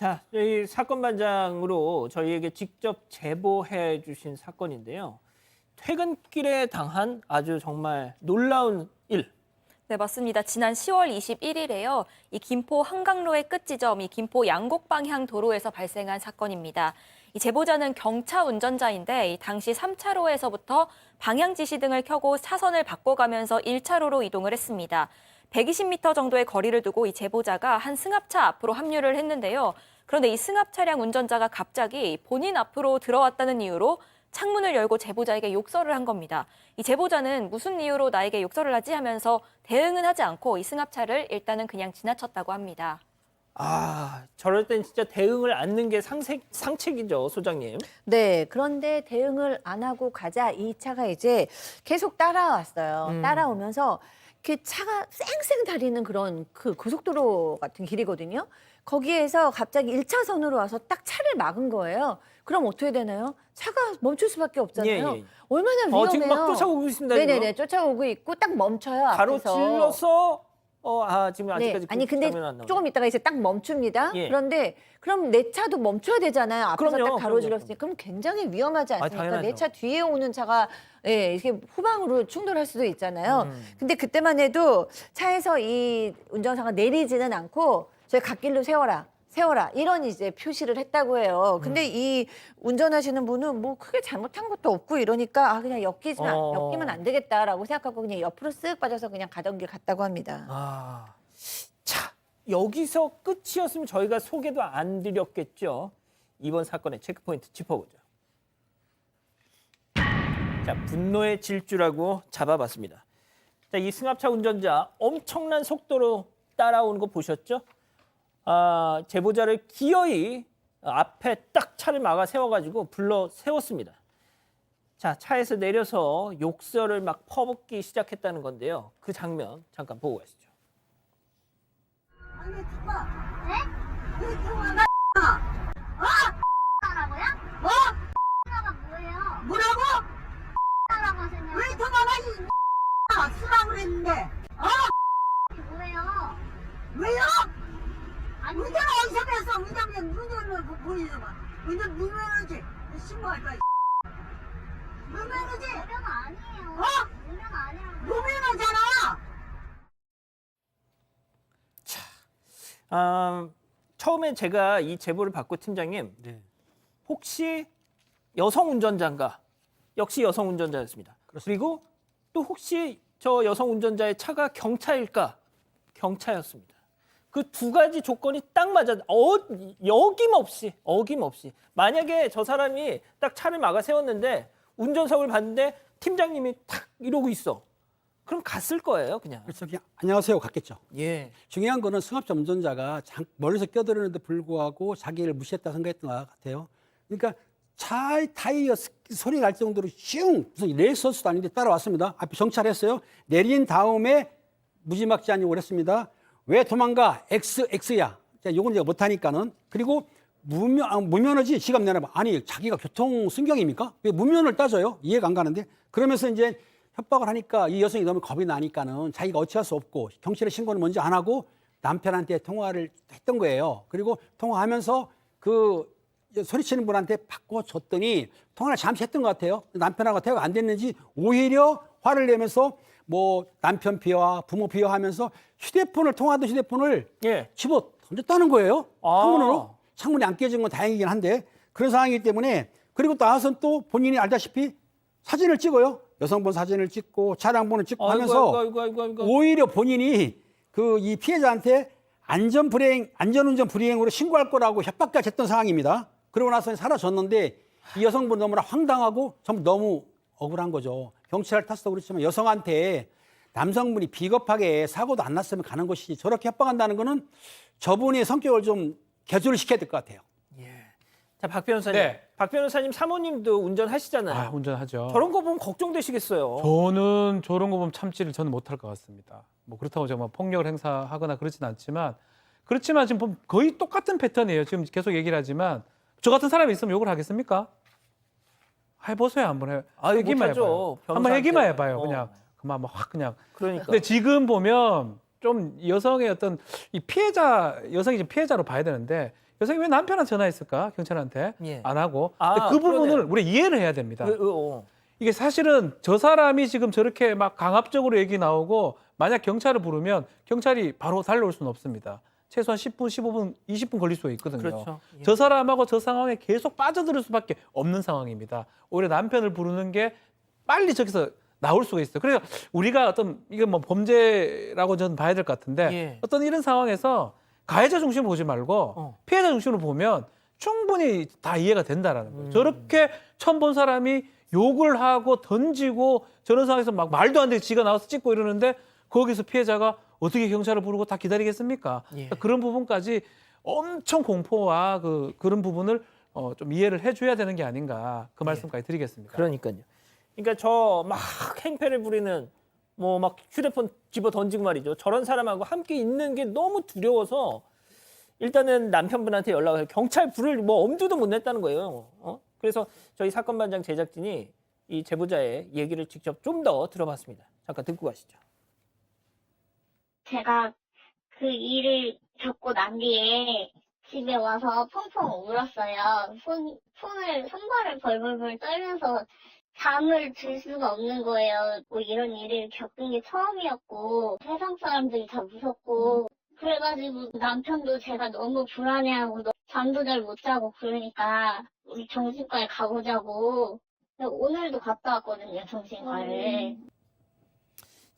자, 이 사건 반장으로 저희에게 직접 제보해 주신 사건인데요. 퇴근길에 당한 아주 정말 놀라운 일. 네, 맞습니다. 지난 10월 21일에요. 이 김포 한강로의 끝지점, 이 김포 양곡 방향 도로에서 발생한 사건입니다. 이 제보자는 경차 운전자인데 이 당시 3차로에서부터 방향 지시 등을 켜고 차선을 바꿔가면서 1차로로 이동을 했습니다. 120m 정도의 거리를 두고 이 제보자가 한 승합차 앞으로 합류를 했는데요. 그런데 이 승합 차량 운전자가 갑자기 본인 앞으로 들어왔다는 이유로 창문을 열고 제보자에게 욕설을 한 겁니다. 이 제보자는 무슨 이유로 나에게 욕설을 하지 하면서 대응은 하지 않고 이 승합차를 일단은 그냥 지나쳤다고 합니다. 아, 저럴 땐 진짜 대응을 않는 게 상색, 상책이죠, 소장님. 네, 그런데 대응을 안 하고 가자 이 차가 이제 계속 따라왔어요. 음. 따라오면서 그 차가 쌩쌩 달리는 그런 그 고속도로 같은 길이거든요. 거기에서 갑자기 일차선으로 와서 딱 차를 막은 거예요. 그럼 어떻게 되나요? 차가 멈출 수밖에 없잖아요. 예, 예. 얼마나 위험해요. 어, 지금 막 쫓아오고 있습니다. 네네네, 쫓아오고 있고 딱 멈춰요. 앞에서. 가로질러서 어, 아, 지금 네, 아직까지 아니 그 근데. 조금 있다가 이제 딱 멈춥니다. 예. 그런데 그럼 내 차도 멈춰야 되잖아요. 앞에서 그럼요, 딱 가로질렀으니 그럼 굉장히 위험하지 아, 않습니까? 당연하죠. 내차 뒤에 오는 차가 예, 이렇게 후방으로 충돌할 수도 있잖아요. 음. 근데 그때만 해도 차에서 이 운전사가 내리지는 않고 저희 갓길로 세워라. 세워라 이런 이제 표시를 했다고 해요. 근데 음. 이 운전하시는 분은 뭐 크게 잘못한 것도 없고 이러니까 아 그냥 엮이지 마, 어. 엮이면 안 되겠다라고 생각하고 그냥 옆으로 쓱 빠져서 그냥 가던 길 갔다고 합니다. 아, 자 여기서 끝이었으면 저희가 소개도 안 드렸겠죠. 이번 사건의 체크포인트 짚어보죠. 자, 분노의 질주라고 잡아봤습니다. 자, 이 승합차 운전자 엄청난 속도로 따라오는 거 보셨죠? 아, 제보자를 기어이 앞에 딱 차를 막아 세워가지고 불러 세웠습니다. 자, 차에서 내려서 욕설을 막 퍼붓기 시작했다는 건데요. 그 장면 잠깐 보고 가시죠. 아니 통화 네? 왜 통화가 하라고요? 뭐? 하나가 뭐예요? 뭐라고? 하라고 하세요. 왜 통화가 이 쓰라고 그랬는데 어? 이게 뭐예요? 왜요? 운전 어디서 뺐어? 운전면 운전을 보이더만 운전 무면허지 신고할 거야 무면허지? 무면 아니에요. 어? 무면 아니라고. 무면허잖아 아, 처음에 제가 이 제보를 받고 팀장님 네. 혹시 여성 운전자인가? 역시 여성 운전자였습니다. 그리고 또 혹시 저 여성 운전자의 차가 경차일까? 경차였습니다. 그 두 가지 조건이 딱 맞아. 어, 여김없이 어김없이 만약에 저 사람이 딱 차를 막아 세웠는데 운전석을 봤는데 팀장님이 탁 이러고 있어. 그럼 갔을 거예요, 그냥. 그래서 그냥 안녕하세요 갔겠죠. 예. 중요한 거는 승합차 운전자가 장- 멀리서 껴들었는데 불구하고 자기를 무시했다 생각했던 것 같아요. 그러니까 차 타이어 스- 소리 날 정도로 슝 무슨 레이서스도 아닌데 따라왔습니다. 앞에 정찰했어요. 내린 다음에 무지막지한 욕을 했습니다. 왜 도망가? X X야. 자, 요건 제가 못하니까는 그리고 무면 아, 무면허지 지갑 내놔봐. 아니 자기가 교통 순경입니까? 왜 무면을 따져요? 이해가 안 가는데 그러면서 이제 협박을 하니까 이 여성이 너무 겁이 나니까는 자기가 어찌할 수 없고 경찰에 신고는 먼저 안 하고 남편한테 통화를 했던 거예요. 그리고 통화하면서 그 소리치는 분한테 바꿔줬더니 통화를 잠시 했던 것 같아요. 남편하고 대화가 안 됐는지 오히려 화를 내면서 뭐 남편 비하 부모 비하하면서 휴대폰을 통화하던 휴대폰을 예. 집어 던졌다는 거예요. 아. 창문으로. 창문이 안 깨진 건 다행이긴 한데 그런 상황이기 때문에 그리고 나와서 또 본인이 알다시피 사진을 찍어요. 여성분 사진을 찍고 차량번호 찍고 아이고, 하면서 아이고, 아이고, 아이고, 아이고. 오히려 본인이 그 이 피해자한테 안전 불이행, 안전운전 불이행으로 신고할 거라고 협박까지 했던 상황입니다. 그러고 나서 사라졌는데 이 여성분 너무나 황당하고 참 너무 억울한 거죠. 경찰을 탔어 그렇지만 여성한테 남성분이 비겁하게 사고도 안 났으면 가는 것이지 저렇게 협박한다는 거는 저분의 성격을 좀 개조를 시켜야 될 것 같아요. 자, 박 변호사님. 네. 박 변호사님 사모님도 운전하시잖아요. 아, 운전하죠. 저런 거 보면 걱정되시겠어요. 저는 저런 거 보면 참지를 저는 못할 것 같습니다. 뭐 그렇다고 제가 뭐 폭력을 행사하거나 그렇진 않지만 그렇지만 지금 보면 거의 똑같은 패턴이에요. 지금 계속 얘기를 하지만 저 같은 사람이 있으면 욕을 하겠습니까? 해보세요 한번 해. 아유, 얘기만 못하죠. 해봐요. 한번 변호사한테. 얘기만 해봐요. 어. 그냥 그만 뭐확 그냥. 그러니까. 근데 지금 보면 좀 여성의 어떤 이 피해자 여성이 지금 피해자로 봐야 되는데 여성이 왜 남편한테 전화했을까 경찰한테 예. 안 하고 아, 근데 그 부분을 그러네요. 우리 이해를 해야 됩니다. 그, 그, 어. 이게 사실은 저 사람이 지금 저렇게 막 강압적으로 얘기 나오고 만약 경찰을 부르면 경찰이 바로 달려올 수는 없습니다. 최소한 10분, 15분, 20분 걸릴 수가 있거든요. 그렇죠. 예. 저 사람하고 저 상황에 계속 빠져들 수밖에 없는 상황입니다. 오히려 남편을 부르는 게 빨리 저기서 나올 수가 있어요. 그래서 우리가 어떤 이게 뭐 범죄라고 저는 봐야 될 것 같은데 예. 어떤 이런 상황에서 가해자 중심으로 보지 말고 어. 피해자 중심으로 보면 충분히 다 이해가 된다라는 거예요. 음. 저렇게 처음 본 사람이 욕을 하고 던지고 저런 상황에서 막 말도 안 되게 지가 나와서 찍고 이러는데 거기서 피해자가 어떻게 경찰을 부르고 다 기다리겠습니까? 예. 그런 부분까지 엄청 공포와 그 그런 부분을 어, 좀 이해를 해줘야 되는 게 아닌가 그 말씀까지 드리겠습니다. 그러니까요. 그러니까 저 막 행패를 부리는 뭐 막 휴대폰 집어 던지고 말이죠. 저런 사람하고 함께 있는 게 너무 두려워서 일단은 남편분한테 연락을 해서 경찰 부를 뭐 엄두도 못 냈다는 거예요. 어? 그래서 저희 사건 반장 제작진이 이 제보자의 얘기를 직접 좀 더 들어봤습니다. 잠깐 듣고 가시죠. 제가 그 일을 겪고 난 뒤에 집에 와서 펑펑 울었어요. 손, 손을, 손발을 벌벌벌 떨면서 잠을 들 수가 없는 거예요. 뭐 이런 일을 겪은 게 처음이었고, 세상 사람들이 다 무섭고, 그래가지고 남편도 제가 너무 불안해하고, 너- 잠도 잘 못 자고 그러니까, 우리 정신과에 가보자고. 오늘도 갔다 왔거든요, 정신과를.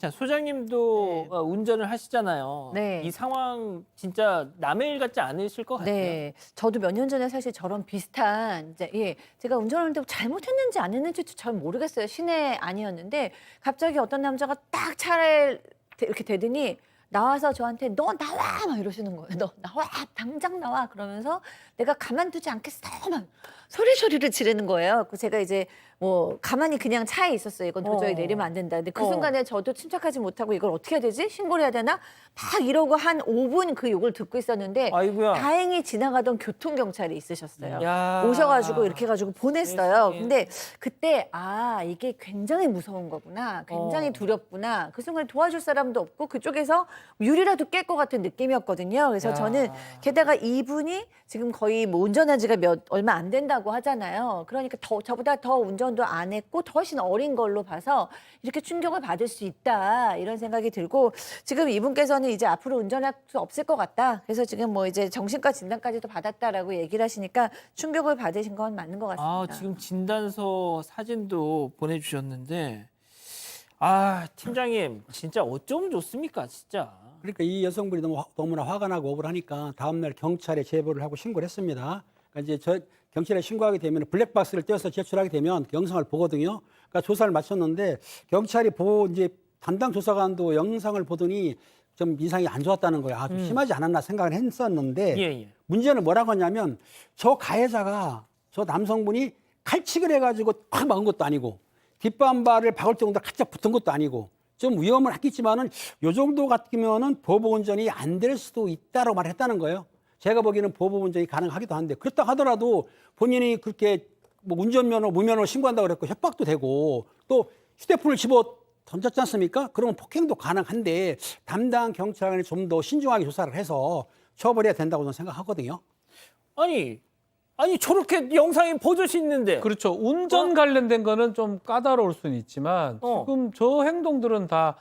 자, 소장님도 네. 어, 운전을 하시잖아요. 네. 이 상황 진짜 남의 일 같지 않으실 것 같아요. 네, 저도 몇 년 전에 사실 저런 비슷한 이제 예, 제가 운전하는데 잘못했는지 안 했는지 잘 모르겠어요. 시내 아니었는데 갑자기 어떤 남자가 딱 차를 대- 이렇게 대더니 나와서 저한테 너 나와 막 이러시는 거예요. 너 나와 당장 나와 그러면서 내가 가만두지 않겠어 막 소리 소리를 지르는 거예요. 그 제가 이제 뭐 가만히 그냥 차에 있었어요. 이건 도저히 어. 내리면 안 된다. 근데 그 어. 순간에 저도 침착하지 못하고 이걸 어떻게 해야 되지? 신고를 해야 되나? 막 이러고 한 5분 그 욕을 듣고 있었는데 아이고야. 다행히 지나가던 교통 경찰이 있으셨어요. 야. 오셔가지고 이렇게 해가지고 보냈어요. 세상에. 근데 그때 아 이게 굉장히 무서운 거구나, 굉장히 어. 두렵구나. 그 순간 에 도와줄 사람도 없고 그쪽에서 유리라도 깰 것 같은 느낌이었거든요. 그래서 야. 저는 게다가 이분이 지금 거의 뭐 운전한 지가 몇 얼마 안 된다고 하잖아요. 그러니까 더 저보다 더 운전 도 안 했고 더 훨씬 어린 걸로 봐서 이렇게 충격을 받을 수 있다 이런 생각이 들고 지금 이분께서는 이제 앞으로 운전할 수 없을 것 같다. 그래서 지금 뭐 이제 정신과 진단까지도 받았다라고 얘기를 하시니까 충격을 받으신 건 맞는 것 같습니다. 아, 지금 진단서 사진도 보내주셨는데, 아, 팀장님, 진짜 어쩜 좋습니까, 진짜. 그러니까 이 여성분이 너무 화- 너무나 화가 나고 억울하니까 다음 날 경찰에 제보를 하고 신고를 했습니다. 그러니까 이제 저 경찰에 신고하게 되면 블랙박스를 떼어서 제출하게 되면 그 영상을 보거든요. 그러니까 조사를 마쳤는데 경찰이 보고 이제 담당 조사관도 영상을 보더니 좀 인상이 안 좋았다는 거예요. 아, 좀 심하지 않았나 생각을 했었는데 예, 예. 문제는 뭐라고 하냐면 저 가해자가 저 남성분이 칼치기를 해가지고 탁 막은 것도 아니고 뒷반발을 박을 정도로 가짝 붙은 것도 아니고 좀 위험은 했겠지만은 요 정도 같으면은 보복 운전이 안 될 수도 있다라고 말했다는 거예요. 제가 보기에는 보복 운전이 가능하기도 한데 그렇다 하더라도 본인이 그렇게 뭐 운전면허 무면허 신고한다고 그랬고 협박도 되고 또 휴대폰을 집어 던졌지 않습니까? 그러면 폭행도 가능한데 담당 경찰관이 좀 더 신중하게 조사를 해서 처벌해야 된다고 저는 생각하거든요. 아니, 아니, 저렇게 영상에 버젓이 있는데. 그렇죠. 운전 관련된 거는 좀 까다로울 수는 있지만 어. 지금 저 행동들은 다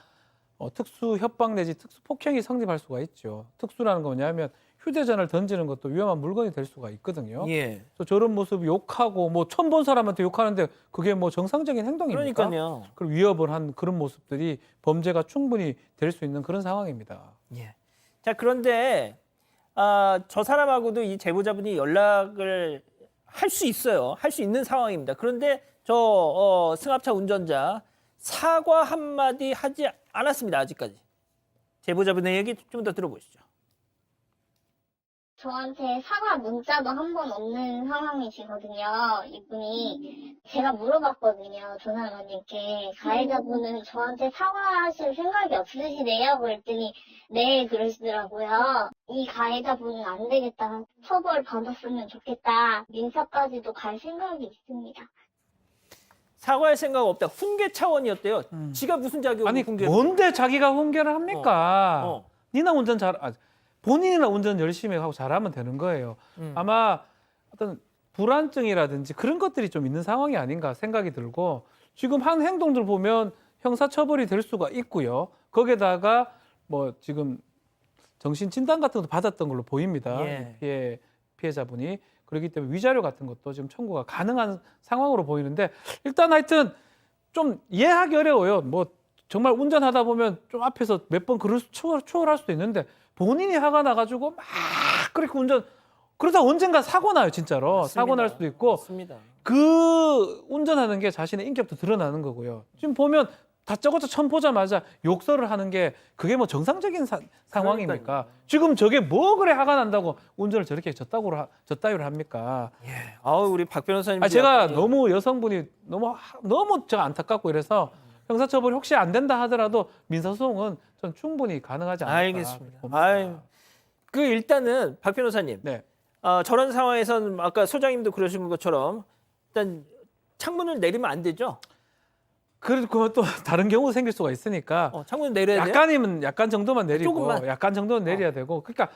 어, 특수 협박 내지 특수 폭행이 성립할 수가 있죠. 특수라는 건 뭐냐면 휴대전화를 던지는 것도 위험한 물건이 될 수가 있거든요. 예. 또 저런 모습 욕하고 뭐 처음 본 사람한테 욕하는데 그게 뭐 정상적인 행동입니까? 그러니까요. 그리고 위협을 한 그런 모습들이 범죄가 충분히 될 수 있는 그런 상황입니다. 예. 자, 그런데 아, 저 사람하고도 이 제보자분이 연락을 할 수 있어요. 할 수 있는 상황입니다. 그런데 저 어, 승합차 운전자 사과 한마디 하지 않았습니다. 아직까지. 제보자분의 얘기 좀 더 들어보시죠. 저한테 사과 문자도 한 번 없는 상황이시거든요. 이분이 제가 물어봤거든요. 조사관님께 가해자분은 저한테 사과하실 생각이 없으시대요. 그랬더니 네 그러시더라고요. 이 가해자분은 안 되겠다. 처벌 받았으면 좋겠다. 민사까지도 갈 생각이 있습니다. 사과할 생각 없다. 훈계 차원이었대요. 지가 무슨 자격으로 아니 훈계를? 뭔데 자기가 훈계를 합니까? 어. 니나 운전 잘 아, 본인이나 운전 열심히 하고 잘하면 되는 거예요. 음. 아마 어떤 불안증이라든지 그런 것들이 좀 있는 상황이 아닌가 생각이 들고 지금 한 행동들 보면 형사 처벌이 될 수가 있고요. 거기에다가 뭐 지금 정신 진단 같은 것도 받았던 걸로 보입니다. 예. 피해 피해자분이 그렇기 때문에 위자료 같은 것도 지금 청구가 가능한 상황으로 보이는데 일단 하여튼 좀 이해하기 어려워요. 뭐 정말 운전하다 보면 좀 앞에서 몇 번 그럴 수 추월, 추월 할 수도 있는데 본인이 화가 나가지고 막 그렇게 운전 그러다 언젠가 사고 나요 진짜로 사고 날 수도 있고 맞습니다. 그 운전하는 게 자신의 인격도 드러나는 거고요. 지금 보면 다짜고짜 처음 보자마자 욕설을 하는 게 그게 뭐 정상적인 사- 상황입니까? 그러니까요. 지금 저게 뭐 그래 화가 난다고 운전을 저렇게 저따구로 하- 저따위로 합니까? 아우 우리 박 변호사님. 아 제가 너무 여성분이 너무 하- 너무 제가 안타깝고 이래서 형사처벌이 혹시 안 된다 하더라도 민사소송은 전 충분히 가능하지 않을까. 알겠습니다. 봅니다. 아유. 그 일단은 박 변호사님. 네. 어, 저런 상황에서는 아까 소장님도 그러신 것처럼 일단 창문을 내리면 안 되죠. 그리고 그건 또 다른 경우 생길 수가 있으니까 어, 창문 내려야 돼요. 약간이면 약간 정도만 내리고 조금만. 어. 약간 정도는 내려야 되고 그러니까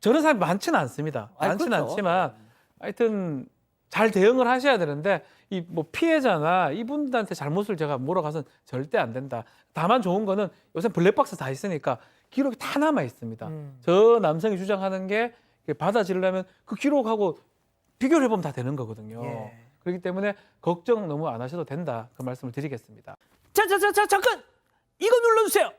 저런 사람이 많지는 않습니다. 아이, 많지는 그렇죠. 않지만 하여튼 잘 대응을 하셔야 되는데 이 뭐 피해자나 이분들한테 잘못을 제가 몰아가서는 절대 안 된다. 다만 좋은 거는 요새 블랙박스 다 있으니까 기록이 다 남아 있습니다. 음. 저 남성이 주장하는 게 받아지려면 그 기록하고 비교를 해보면 다 되는 거거든요. 예. 그렇기 때문에 걱정 너무 안 하셔도 된다. 그 말씀을 드리겠습니다. 자, 자, 자, 자, 잠깐 이거 눌러주세요.